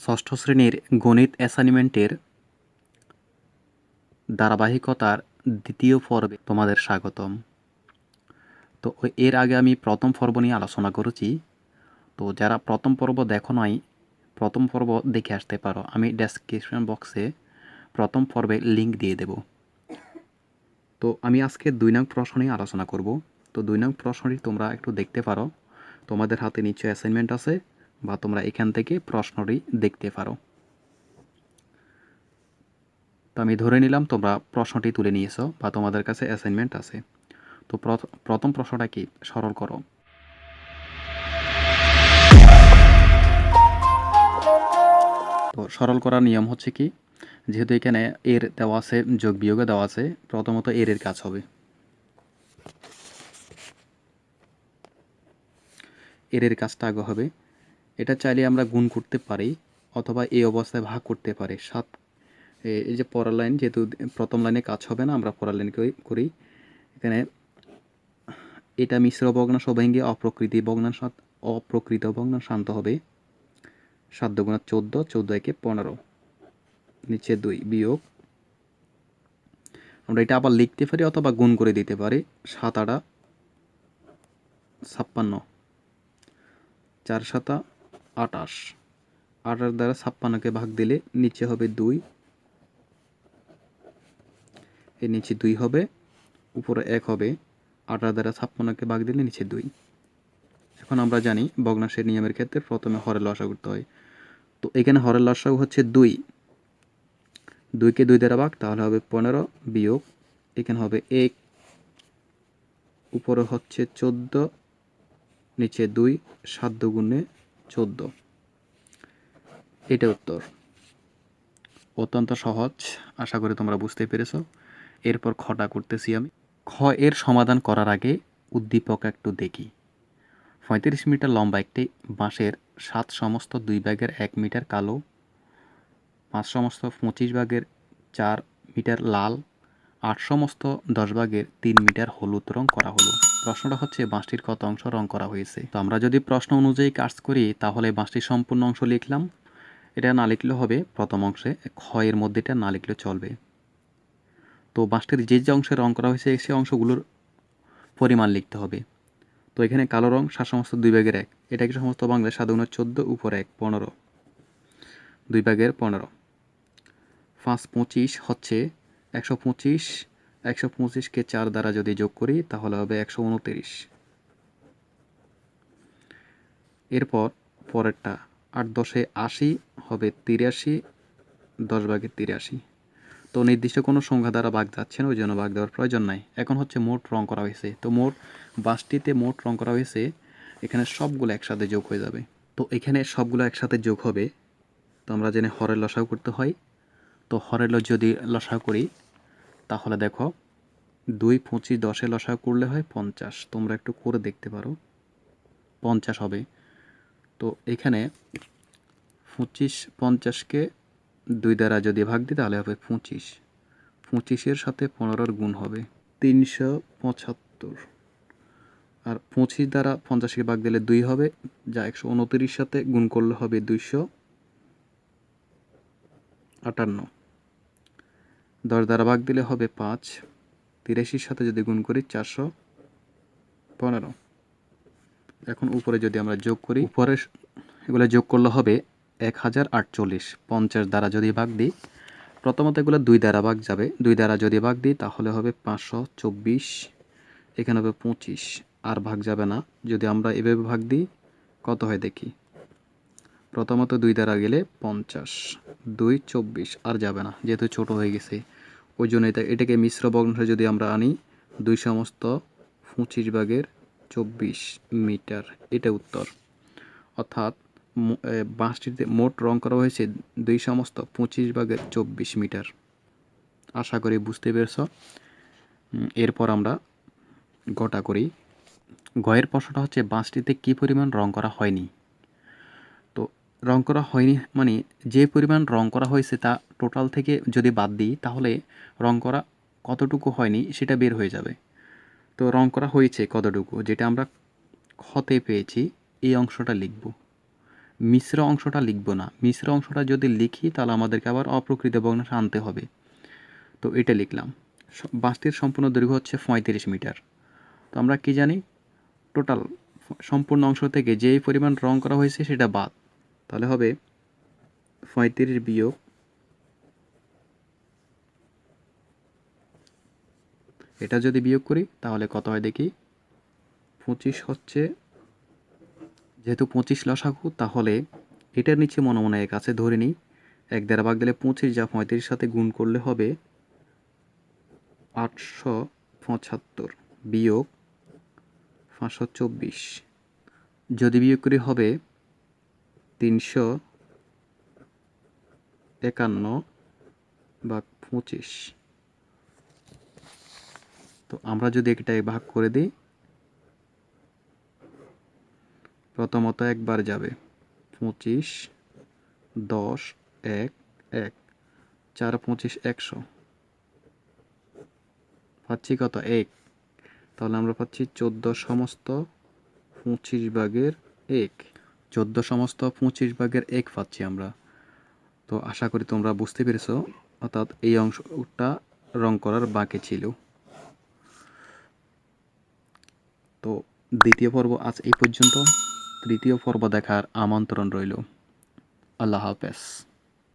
ষষ্ঠ শ্রেণির গণিত অ্যাসাইনমেন্টের ধারাবাহিকতার দ্বিতীয় পর্বে তোমাদের স্বাগতম। তো এর আগে আমি প্রথম পর্ব নিয়ে আলোচনা করেছি। তো যারা প্রথম পর্ব দেখো নাই, প্রথম পর্ব দেখে আসতে পারো। আমি ডেসক্রিপশন বক্সে প্রথম পর্বে লিংক দিয়ে দেব। তো আমি আজকে দুই নং প্রশ্ন নিয়ে আলোচনা করব। তো দুই নং প্রশ্নটি তোমরা একটু দেখতে পারো। তোমাদের হাতে নিশ্চয় অ্যাসাইনমেন্ট আছে। বা তোমরা এখান থেকে প্রশ্নটি দেখতে পারো। তো আমি ধরে নিলাম তোমরা প্রশ্নটি তুলে নিয়েছো বা তোমাদের কাছে অ্যাসাইনমেন্ট আছে। তো প্রথ- প্রথম প্রশ্নটা কি? সরল করো। তো সরল করার নিয়ম হচ্ছে কি? যেহেতু এখানে এর দেওয়া আছে, যোগ বিয়োগে দেওয়া আছে, প্রথমত এর এর কাজ হবে। এর এর কাজটা আগে হবে। এটা চাইলে আমরা গুণ করতে পারি অথবা এই অবস্থায় ভাগ করতে পারি। সাত এই যে পরের লাইন যেহেতু প্রথম লাইনে কাজ হবে না, আমরা পরের লাইন করি। এখানে এটা মিশ্র ভগ্নাংশ ভেঙে অপ্রকৃতি ভগ্নাংশ অপ্রকৃত ভগ্নাংশ শান্ত হবে। সাত দুগুণা চোদ্দ চোদ্দ একে পনেরো। নিচে দুই বিয়োগ। আমরা এটা আবার লিখতে পারি অথবা গুণ করে দিতে পারি। সাত আটা ছাপ্পান্ন। চার সাতা আটাশ আটাশ দ্বারা ছাপ্পান্নকে ভাগ দিলে নিচে হবে দুই। এর নিচে দুই হবে, উপরে এক হবে। আটাশ দ্বারা ছাপ্পান্নকে ভাগ দিলে নিচে দুই। এখন আমরা জানি ভগ্নাংশের নিয়মের ক্ষেত্রে প্রথমে হরের লসা করতে হয়। তো এখানে হরের লসাগু হচ্ছে দুই। দুইকে দুই দ্বারা ভাগ, তাহলে হবে পনেরো বিয়োগ, এখানে হবে এক। উপরে হচ্ছে চোদ্দ, নিচে দুই, সাত দুগুণে চোদ্দ। এটা উত্তর। অত্যন্ত সহজ, আশা করি তোমরা বুঝতে পেরেছ। এরপর খটা করতেছি আমি। খ এর সমাধান করার আগে উদ্দীপক একটু দেখি। পঁয়ত্রিশ মিটার লম্বা একটি বাঁশের সাত সমস্ত দুই ভাগের এক মিটার কালো, পাঁচ সমস্ত পঁচিশ ভাগের চার মিটার লাল, আট সমস্ত দশ ভাগের তিন মিটার হলুদ রং করা হলো। প্রশ্নটা হচ্ছে, বাঁশটির কত অংশ রং করা হয়েছে? তো আমরা যদি প্রশ্ন অনুযায়ী কাজ করি, তাহলে বাঁশটির সম্পূর্ণ অংশ লিখলাম। এটা না লিখলে হবে, প্রথম অংশে ক্ষয়ের মধ্যে এটা না লিখলে চলবে। তো বাঁশটির যে যে অংশে রং করা হয়েছে সেই অংশগুলোর পরিমাণ লিখতে হবে। তো এখানে কালো রং সাত সমস্ত দুই ভাগের এক। এটা কি সমস্ত বাংলায় সাধারণ চোদ্দ, উপর এক, পনেরো। দুই ভাগের পনেরো। পাঁচ পঁচিশ হচ্ছে একশো পঁচিশ একশো পঁচিশকে চার দ্বারা যদি যোগ করি, তাহলে হবে একশো উনতিরিশ। এরপর পরেরটা, আট দশে আশি হবে তিরাশি, দশ ভাগের তিরাশি। তো নির্দিষ্ট কোনো সংখ্যা দ্বারা বাঘ যাচ্ছে না, ওই জন্য বাঘ দেওয়ার প্রয়োজন নাই। এখন হচ্ছে মোট রং করা হয়েছে। তো মোট বাসটিতে মোট রং করা হয়েছে, এখানে সবগুলো একসাথে যোগ হয়ে যাবে। তো এখানে সবগুলো একসাথে যোগ হবে, তো আমরা জেনে হরের লসাও করতে হয়। তো হরের যদি লসাও করি তাহলে দেখো, দুই পঁচিশ দশে লসাও করলে হয় পঞ্চাশ। তোমরা একটু করে দেখতে পারো। পঞ্চাশ হবে। তো এখানে পঁচিশ পঞ্চাশকে দুই দ্বারা যদি ভাগ দিই, তাহলে হবে পঁচিশ। পঁচিশের সাথে পনেরোর গুণ হবে তিনশো পঁচাত্তর। আর পঁচিশ দ্বারা পঞ্চাশকে ভাগ দিলে দুই হবে, যা একশো উনতিরিশ সাথে গুণ করলে হবে দুইশো আটান্ন। দশ দ্বারা ভাগ দিলে হবে পাঁচ। তিরাশির সাথে যদি গুণ করি চারশো পনেরো। এখন উপরে যদি আমরা যোগ করি, উপরে এগুলো যোগ করলে হবে এক হাজার আটচল্লিশ। পঞ্চাশ দ্বারা যদি ভাগ দিই, প্রথমত এগুলো দুই দ্বারা ভাগ যাবে। দুই দ্বারা যদি ভাগ দিই, তাহলে হবে পাঁচশো চব্বিশ। এখানে হবে পঁচিশ। আর ভাগ যাবে না। যদি আমরা এভাবে ভাগ দিই, কত হয় দেখি? প্রথমত দুই দ্বারা গেলে পঞ্চাশ। দুই চব্বিশ। আর যাবে না, যেহেতু ছোট হয়ে গেছে। ওই জন্য এটা, এটাকে মিশ্র ভগ্নাংশে যদি আমরা আনি, দুই সমস্ত পঁচিশ ভাগের চব্বিশ মিটার, এটা উত্তর। অর্থাৎ বাঁশটিতে মোট রং করা হয়েছে দুই সমস্ত পঁচিশ ভাগের চব্বিশ মিটার। আশা করি বুঝতে পেরেছ। এরপর আমরা গোটা করি। গয়ের প্রশ্নটা হচ্ছে, বাঁশটিতে কী পরিমাণ রং করা হয়নি? রং করা হয়নি মানে যে পরিমাণ রং করা হয়েছে তা টোটাল থেকে যদি বাদ দিই, তাহলে রং করা কতটুকু হয়নি সেটা বের হয়ে যাবে। তো রং করা হয়েছে কতটুকু, যেটা আমরা ক্ষতে পেয়েছি, এই অংশটা লিখব। মিশ্র অংশটা লিখব না। মিশ্র অংশটা যদি লিখি, তাহলে আমাদেরকে আবার অপ্রকৃত ভগ্নাংশ আনতে হবে। তো এটা লিখলাম। বাসটির সম্পূর্ণ দৈর্ঘ্য হচ্ছে পঁয়ত্রিশ মিটার। তো আমরা কি জানি? টোটাল সম্পূর্ণ অংশ থেকে যেই পরিমাণ রং করা হয়েছে সেটা বাদ। তাহলে হবে পঁয়ত্রিশ বিয়োগ এটা যদি বিয়োগ করি, তাহলে কত হয় দেখি? পঁচিশ হচ্ছে, যেহেতু পঁচিশ লসাগু, তাহলে এটার নিচে মনে মনে এক আছে, ধরে নিই, এক দেড় ভাগ দিলে পঁচিশ, যা পঁয়ত্রিশ সাথে গুণ করলে হবে আটশো পঁচাত্তর বিয়োগ পাঁচশো চব্বিশ। যদি বিয়োগ করি হবে তিনশো একান্ন বা পঁচিশ। তো আমরা যদি এটাই ভাগ করে দিই, প্রথমত একবার যাবে। পঁচিশ, দশ, এক এক, চার, পঁচিশ, একশো। পাচ্ছি কত? এক। তাহলে আমরা পাচ্ছি চোদ্দ সমস্ত পঁচিশ ভাগের এক। চোদ্দ সমস্ত পঁচিশ ভাগের এক পাচ্ছি আমরা। তো আশা করি তোমরা বুঝতে পেরেছ, অর্থাৎ এই অংশটা রং করার বাকি ছিল। তো দ্বিতীয় পর্ব আজ এই পর্যন্ত। তৃতীয় পর্ব দেখার আমন্ত্রণ রইল। আল্লাহ হাফেজ।